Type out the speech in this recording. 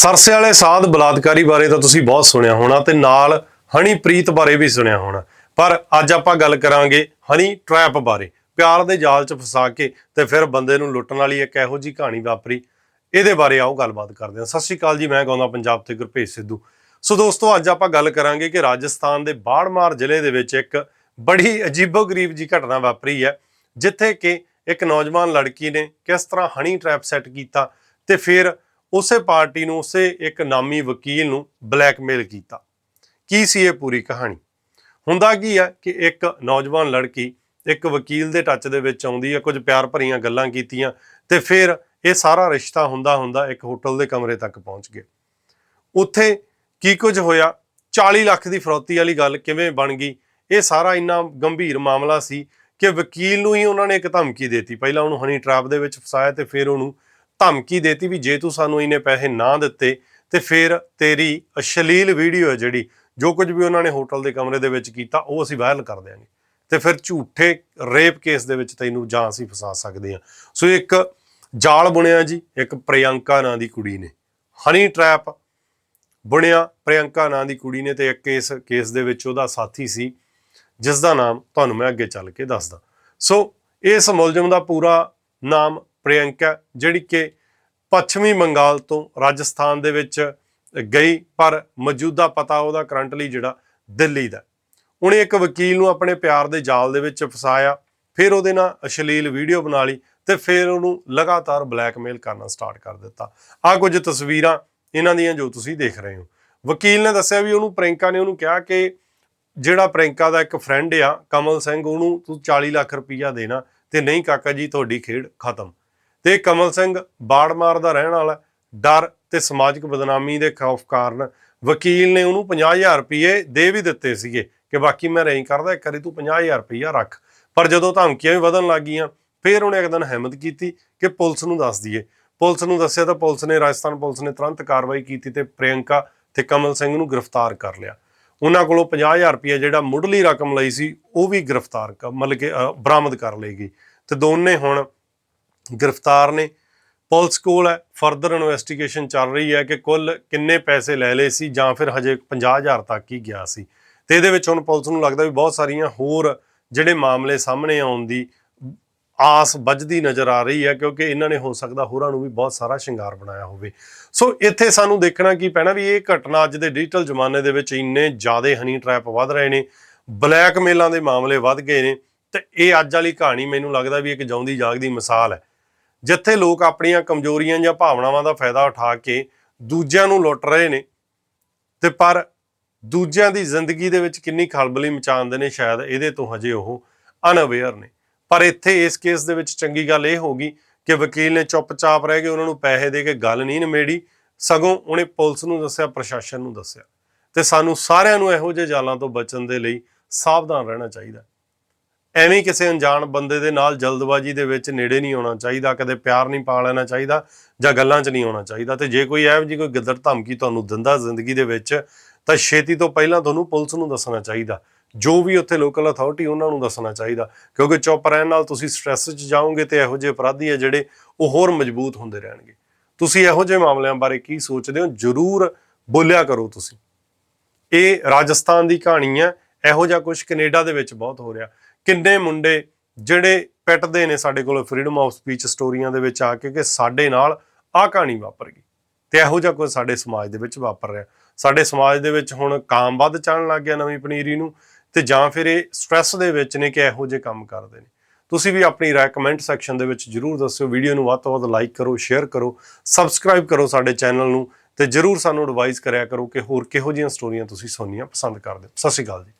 ਸਰਸੇ ਵਾਲੇ ਸਾਧ ਬਲਾਤਕਾਰੀ ਬਾਰੇ ਤਾਂ ਤੁਸੀਂ ਬਹੁਤ ਸੁਣਿਆ ਹੋਣਾ ਤੇ ਨਾਲ ਹਨੀਪ੍ਰੀਤ ਬਾਰੇ ਵੀ ਸੁਣਿਆ ਹੋਣਾ। ਪਰ ਅੱਜ ਆਪਾਂ ਗੱਲ ਕਰਾਂਗੇ ਹਨੀ ਟ੍ਰੈਪ ਬਾਰੇ। ਪਿਆਰ ਦੇ ਜਾਲ 'ਚ ਫਸਾ ਕੇ ਤੇ ਫਿਰ ਬੰਦੇ ਨੂੰ ਲੁੱਟਣ ਵਾਲੀ ਇੱਕ ਇਹੋ ਜੀ ਕਹਾਣੀ ਵਾਪਰੀ। ਇਹਦੇ ਬਾਰੇ ਆਓ, ਗੱਲਬਾਤ ਕਰਦੇ ਹਾਂ। ਸਤਿ ਸ਼੍ਰੀ ਅਕਾਲ ਜੀ, ਮੈਂ ਗਾਉਂਦਾ ਪੰਜਾਬ ਤੇ ਗੁਰਭੇਜ ਸਿੱਧੂ। ਸੋ ਦੋਸਤੋ, ਅੱਜ ਆਪਾਂ ਗੱਲ ਕਰਾਂਗੇ ਕਿ ਰਾਜਸਥਾਨ ਦੇ ਬਾੜਮਾਰ ਜ਼ਿਲ੍ਹੇ ਦੇ ਵਿੱਚ ਇੱਕ ਬੜੀ ਅਜੀਬੋ-ਗਰੀਬ ਜੀ ਘਟਨਾ ਵਾਪਰੀ ਹੈ, ਜਿੱਥੇ ਕਿ ਇੱਕ ਨੌਜਵਾਨ ਲੜਕੀ ਨੇ ਕਿਸ ਤਰ੍ਹਾਂ ਹਨੀ ਟ੍ਰੈਪ ਸੈੱਟ ਕੀਤਾ ਤੇ ਫਿਰ ਉਸੇ ਪਾਰਟੀ ਨੂੰ, ਉਸੇ ਇੱਕ ਨਾਮੀ ਵਕੀਲ ਨੂੰ ਬਲੈਕਮੇਲ ਕੀਤਾ। ਕੀ ਸੀ ਇਹ ਪੂਰੀ ਕਹਾਣੀ? ਹੁੰਦਾ ਕੀ ਹੈ ਕਿ ਇੱਕ ਨੌਜਵਾਨ ਲੜਕੀ ਇੱਕ ਵਕੀਲ ਦੇ ਟੱਚ ਦੇ ਵਿੱਚ ਆਉਂਦੀ ਹੈ, ਕੁਝ ਪਿਆਰ ਭਰੀਆਂ ਗੱਲਾਂ ਕੀਤੀਆਂ ਤੇ ਫਿਰ ਇਹ ਸਾਰਾ ਰਿਸ਼ਤਾ ਹੁੰਦਾ ਹੁੰਦਾ ਇੱਕ ਹੋਟਲ ਦੇ ਕਮਰੇ ਤੱਕ ਪਹੁੰਚ ਗਏ ਉੱਥੇ ਕੀ ਕੁਝ ਹੋਇਆ? 40 ਲੱਖ ਦੀ ਫਰੋਤੀ ਵਾਲੀ ਗੱਲ ਕਿਵੇਂ ਬਣ ਗਈ? ਇਹ ਸਾਰਾ ਇੰਨਾ ਗੰਭੀਰ ਮਾਮਲਾ ਸੀ ਕਿ ਵਕੀਲ ਨੂੰ ਹੀ ਉਹਨਾਂ ਨੇ ਇੱਕ ਧਮਕੀ ਦਿੱਤੀ। ਪਹਿਲਾਂ ਉਹਨੂੰ ਹਨੀ ਟ੍ਰੈਪ ਦੇ ਵਿੱਚ ਫਸਾਇਆ ਤੇ ਫਿਰ ਉਹਨੂੰ ਧਮਕੀ ਦੇਤੀ ਵੀ ਜੇ ਤੂੰ ਸਾਨੂੰ ਇੰਨੇ ਪੈਸੇ ਨਾ ਦਿੱਤੇ ਤੇ ਫਿਰ ਤੇਰੀ ਅਸ਼ਲੀਲ ਵੀਡੀਓ ਹੈ ਜਿਹੜੀ, ਜੋ ਕੁਝ ਵੀ ਉਹਨਾਂ ਨੇ ਹੋਟਲ ਦੇ ਕਮਰੇ ਦੇ ਵਿੱਚ ਕੀਤਾ, ਉਹ ਅਸੀਂ ਵਾਇਰਲ ਕਰ ਦਿਆਂਗੇ। ਤੇ ਫਿਰ ਝੂਠੇ ਰੇਪ ਕੇਸ ਦੇ ਵਿੱਚ ਤੈਨੂੰ ਜਾਂ ਅਸੀਂ ਫਸਾ ਸਕਦੇ ਹਾਂ। ਸੋ ਇੱਕ ਜਾਲ ਬੁਣਿਆ ਜੀ, ਇੱਕ ਪ੍ਰਿਯੰਕਾ ਨਾਂ ਦੀ ਕੁੜੀ ਨੇ। ਹਨੀ ਟ੍ਰੈਪ ਬੁਣਿਆ ਪ੍ਰਿਯੰਕਾ ਨਾਂ ਦੀ ਕੁੜੀ ਨੇ ਤੇ ਇੱਕ ਇਸ ਕੇਸ ਦੇ ਵਿੱਚ ਉਹਦਾ ਸਾਥੀ ਸੀ ਜਿਸ ਦਾ ਨਾਮ ਤੁਹਾਨੂੰ ਮੈਂ ਅੱਗੇ ਚੱਲ ਕੇ ਦੱਸਦਾ। ਸੋ ਇਸ ਮੁਲਜ਼ਮ ਦਾ ਪੂਰਾ ਨਾਮ ਪ੍ਰਿਯੰਕਾ, ਜਿਹੜੀ ਕਿ ਪੱਛਮੀ ਬੰਗਾਲ ਤੋਂ ਰਾਜਸਥਾਨ ਦੇ ਵਿੱਚ ਗਈ, ਪਰ ਮੌਜੂਦਾ ਪਤਾ ਉਹਦਾ ਕਰੰਟਲੀ ਜਿਹੜਾ ਦਿੱਲੀ ਦਾ। ਉਹਨੇ ਇੱਕ ਵਕੀਲ ਨੂੰ ਆਪਣੇ ਪਿਆਰ ਦੇ ਜਾਲ ਦੇ ਵਿੱਚ ਫਸਾਇਆ, ਫਿਰ ਉਹਦੇ ਨਾਲ ਅਸ਼ਲੀਲ ਵੀਡੀਓ ਬਣਾ ਲਈ ਤੇ ਫਿਰ ਉਹਨੂੰ ਲਗਾਤਾਰ ਬਲੈਕਮੇਲ ਕਰਨਾ ਸਟਾਰਟ ਕਰ ਦਿੱਤਾ। ਆ ਕੁਝ ਤਸਵੀਰਾਂ ਇਹਨਾਂ ਦੀਆਂ ਜੋ ਤੁਸੀਂ ਦੇਖ ਰਹੇ ਹੋ। ਵਕੀਲ ਨੇ ਦੱਸਿਆ ਵੀ ਉਹਨੂੰ ਪ੍ਰਿੰਕਾ ਨੇ ਉਹਨੂੰ ਕਿਹਾ ਕਿ ਜਿਹੜਾ ਪ੍ਰਿੰਕਾ ਦਾ ਇੱਕ ਫਰੈਂਡ ਆ, ਕਮਲ ਸਿੰਘ, ਉਹਨੂੰ ਤੂੰ 40 ਲੱਖ ਰੁਪਈਆ ਦੇਣਾ ਤੇ ਨਹੀਂ ਕਾਕਾ ਜੀ, ਤੁਹਾਡੀ ਖੇਡ ਖਤਮ। ਤੇ ਕਮਲ ਸਿੰਘ ਬਾੜਮਾਰ ਦਾ ਰਹਿਣ ਵਾਲਾ ਡਰ ਤੇ ਸਮਾਜਿਕ ਬਦਨਾਮੀ ਦੇ ਖੌਫ ਕਾਰਨ ਵਕੀਲ ਨੇ ਉਹਨੂੰ 50000 ਰੁਪਏ ਦੇ ਵੀ ਦਿੱਤੇ ਸੀਗੇ ਕਿ ਬਾਕੀ ਮੈਂ ਨਹੀਂ ਕਰਦਾ, ਇੱਕ ਵਾਰੀ ਤੂੰ 50000 ਰੁਪਈਆ ਰੱਖ। ਪਰ ਜਦੋਂ ਧਮਕੀਆਂ ਵੀ ਵਧਣ ਲੱਗੀਆਂ ਫਿਰ ਉਹਨੇ ਇੱਕ ਦਿਨ ਹਿੰਮਤ ਕੀਤੀ ਕਿ ਪੁਲਿਸ ਨੂੰ ਦੱਸ ਦਈਏ। ਪੁਲਿਸ ਨੂੰ ਦੱਸਿਆ ਤਾਂ ਪੁਲਿਸ ਨੇ, ਰਾਜਸਥਾਨ ਪੁਲਿਸ ਨੇ ਤੁਰੰਤ ਕਾਰਵਾਈ ਕੀਤੀ ਤੇ ਪ੍ਰਿਯੰਕਾ ਤੇ ਕਮਲ ਸਿੰਘ ਨੂੰ ਗ੍ਰਿਫਤਾਰ ਕਰ ਲਿਆ। ਉਹਨਾਂ ਕੋਲੋਂ 50000 ਰੁਪਏ ਜਿਹੜਾ ਮੁੱਢਲੀ ਰਕਮ ਲਈ ਸੀ, ਉਹ ਵੀ ਗ੍ਰਿਫਤਾਰ ਕਰ ਮਤਲਬ ਕਿ ਬਰਾਮਦ ਕਰ ਲਈ ਗਈ। ਤੇ ਦੋਨੇ ਹੁਣ ਗ੍ਰਿਫਤਾਰ ਨੇ। ਪੁਲਿਸ ਕੋਲ ਹੈ, ਫਰਦਰ ਇਨਵੈਸਟੀਗੇਸ਼ਨ ਚੱਲ ਰਹੀ ਹੈ ਕਿ ਕੁੱਲ ਕਿੰਨੇ ਪੈਸੇ ਲੈ ਲਏ ਸੀ ਜਾਂ ਫਿਰ ਹਜੇ 50000 ਤੱਕ ਹੀ ਗਿਆ ਸੀ। ਤੇ ਇਹਦੇ ਵਿੱਚ ਹੁਣ ਪੁਲਿਸ ਨੂੰ ਲੱਗਦਾ ਵੀ ਬਹੁਤ ਸਾਰੀਆਂ ਹੋਰ ਜਿਹੜੇ ਮਾਮਲੇ ਸਾਹਮਣੇ ਆਉਣ ਦੀ ਆਸ ਵੱਜਦੀ ਨਜ਼ਰ ਆ ਰਹੀ ਹੈ, ਕਿਉਂਕਿ ਇਹਨਾਂ ਨੇ ਹੋ ਸਕਦਾ ਹੋਰਾਂ ਨੂੰ ਵੀ ਬਹੁਤ ਸਾਰਾ ਸ਼ਿੰਗਾਰ ਬਣਾਇਆ ਹੋਵੇ। ਸੋ ਇੱਥੇ ਸਾਨੂੰ ਦੇਖਣਾ ਕੀ ਪੈਣਾ ਵੀ ਇਹ ਘਟਨਾ ਅੱਜ ਦੇ ਡਿਜੀਟਲ ਜ਼ਮਾਨੇ ਦੇ ਵਿੱਚ ਇੰਨੇ ਜ਼ਿਆਦਾ ਹਨੀ ਟ੍ਰੈਪ ਵੱਧ ਰਹੇ ਨੇ, ਬਲੈਕਮੇਲਾਂ ਦੇ ਮਾਮਲੇ ਵੱਧ ਗਏ ਨੇ, ਤੇ ਇਹ ਅੱਜ ਵਾਲੀ ਕਹਾਣੀ ਮੈਨੂੰ ਲੱਗਦਾ ਵੀ ਇੱਕ ਜਾਉਂਦੀ ਜਾਗਦੀ ਮਿਸਾਲ ਹੈ। ਜਿੱਥੇ ਲੋਕ ਆਪਣੀਆਂ ਕਮਜ਼ੋਰੀਆਂ ਜਾਂ ਭਾਵਨਾਵਾਂ ਦਾ ਫਾਇਦਾ ਉਠਾ ਕੇ ਦੂਜਿਆਂ ਨੂੰ ਲੁੱਟ ਰਹੇ ਨੇ। ਤੇ ਪਰ ਦੂਜਿਆਂ ਦੀ ਜ਼ਿੰਦਗੀ ਦੇ ਵਿੱਚ ਕਿੰਨੀ ਖਲਬਲੀ ਮਚਾਉਂਦੇ ਨੇ, ਸ਼ਾਇਦ ਇਹਦੇ ਤੋਂ ਹਜੇ ਉਹ ਅਨਅਵੇਅਰ ਨੇ। ਪਰ ਇੱਥੇ ਇਸ ਕੇਸ ਦੇ ਵਿੱਚ ਚੰਗੀ ਗੱਲ ਇਹ ਹੋ ਗਈ ਕਿ ਵਕੀਲ ਨੇ ਚੁੱਪਚਾਪ ਰਹਿ ਕੇ ਉਹਨਾਂ ਨੂੰ ਪੈਸੇ ਦੇ ਕੇ ਗੱਲ ਨਹੀਂ ਨਿਮੇੜੀ, ਸਗੋਂ ਉਹਨੇ ਪੁਲਿਸ ਨੂੰ ਦੱਸਿਆ, ਪ੍ਰਸ਼ਾਸਨ ਨੂੰ ਦੱਸਿਆ। ਤੇ ਸਾਨੂੰ ਸਾਰਿਆਂ ਨੂੰ ਇਹੋ ਜਿਹੇ ਜਾਲਾਂ ਤੋਂ ਬਚਣ ਦੇ ਲਈ ਸਾਵਧਾਨ ਰਹਿਣਾ ਚਾਹੀਦਾ। ਐਵੇਂ ਕਿਸੇ ਅਣਜਾਣ ਬੰਦੇ ਦੇ ਨਾਲ ਜਲਦਬਾਜ਼ੀ ਦੇ ਵਿੱਚ ਨੇੜੇ ਨਹੀਂ ਆਉਣਾ ਚਾਹੀਦਾ, ਕਦੇ ਪਿਆਰ ਨਹੀਂ ਪਾ ਲੈਣਾ ਚਾਹੀਦਾ ਜਾਂ ਗੱਲਾਂ 'ਚ ਨਹੀਂ ਆਉਣਾ ਚਾਹੀਦਾ। ਤੇ ਜੇ ਕੋਈ ਇਹੋ ਜਿਹੀ ਕੋਈ ਗਿੱਦੜ ਧਮਕੀ ਤੁਹਾਨੂੰ ਦਿੰਦਾ ਜ਼ਿੰਦਗੀ ਦੇ ਵਿੱਚ, ਤਾਂ ਛੇਤੀ ਤੋਂ ਪਹਿਲਾਂ ਤੁਹਾਨੂੰ ਪੁਲਿਸ ਨੂੰ ਦੱਸਣਾ ਚਾਹੀਦਾ। ਜੋ ਵੀ ਉੱਥੇ ਲੋਕਲ ਅਥਾਰਟੀ ਉਹਨਾਂ ਨੂੰ ਦੱਸਣਾ ਚਾਹੀਦਾ, ਕਿਉਂਕਿ ਚੁੱਪ ਰਹਿਣ ਨਾਲ ਤੁਸੀਂ ਸਟ੍ਰੈਸ 'ਚ ਜਾਓਗੇ ਤੇ ਇਹੋ ਜਿਹੇ ਅਪਰਾਧੀ ਆ ਜਿਹੜੇ ਉਹ ਹੋਰ ਮਜ਼ਬੂਤ ਹੁੰਦੇ ਰਹਿਣਗੇ। ਤੁਸੀਂ ਇਹੋ ਜਿਹੇ ਮਾਮਲਿਆਂ ਬਾਰੇ ਕੀ ਸੋਚਦੇ ਹੋ? ਜਰੂਰ ਬੋਲਿਆ ਕਰੋ ਤੁਸੀਂ। ਇਹ ਰਾਜਸਥਾਨ ਦੀ ਕਹਾਣੀ ਹੈ ਇਹੋ ਜਿਹਾ ਕੁਝ ਕੈਨੇਡਾ ਦੇ ਵਿੱਚ ਬਹੁਤ ਹੋ ਰਿਹਾ। ਕਿੰਨੇ ਮੁੰਡੇ ਜਿਹੜੇ ਪਿੱਟਦੇ ਨੇ ਸਾਡੇ ਕੋਲ ਫਰੀडम ਆਫ ਸਪੀਚ ਸਟੋਰੀਆਂ ਦੇ ਵਿੱਚ ਆ ਕੇ ਕਿ ਸਾਡੇ ਨਾਲ ਆਹ ਕਹਾਣੀ ਵਾਪਰ ਗਈ ਤੇ ਇਹੋ ਜਿਹਾ ਕੁਝ ਸਾਡੇ ਸਮਾਜ ਦੇ ਵਿੱਚ ਵਾਪਰ ਰਿਹਾ। ਸਾਡੇ ਸਮਾਜ ਦੇ ਵਿੱਚ ਹੁਣ ਕਾਮ ਵੱਧ ਚੱਲਣ ਲੱਗ ਗਿਆ ਨਵੀਂ ਪਨੀਰੀ ਨੂੰ ਤੇ ਜਾਂ ਫਿਰ ਇਹ ਸਟ੍ਰੈਸ ਦੇ ਵਿੱਚ ਨੇ ਕਿ ਇਹੋ ਜਿਹੇ ਕੰਮ ਕਰਦੇ ਨੇ। ਤੁਸੀਂ ਵੀ ਆਪਣੀ ਰਾਏ ਕਮੈਂਟ ਸੈਕਸ਼ਨ ਦੇ ਵਿੱਚ ਜਰੂਰ ਦੱਸਿਓ ਵੀਡੀਓ ਨੂੰ ਵੱਧ ਤੋਂ ਵੱਧ ਲਾਈਕ ਕਰੋ ਸ਼ੇਅਰ ਕਰੋ ਸਬਸਕ੍ਰਾਈਬ ਕਰੋ ਸਾਡੇ ਚੈਨਲ ਨੂੰ ਤੇ ਜਰੂਰ ਸਾਨੂੰ ਐਡਵਾਈਸ ਕਰਿਆ ਕਰੋ ਕਿ ਹੋਰ ਕਿਹੋ ਜਿਹੀਆਂ ਸਟੋਰੀਆਂ ਤੁਸੀਂ ਸੁਣਨੀਆਂ ਪਸੰਦ ਕਰਦੇ ਹੋ। ਸਤਿ ਸ਼੍ਰੀ ਅਕਾਲ ਜੀ।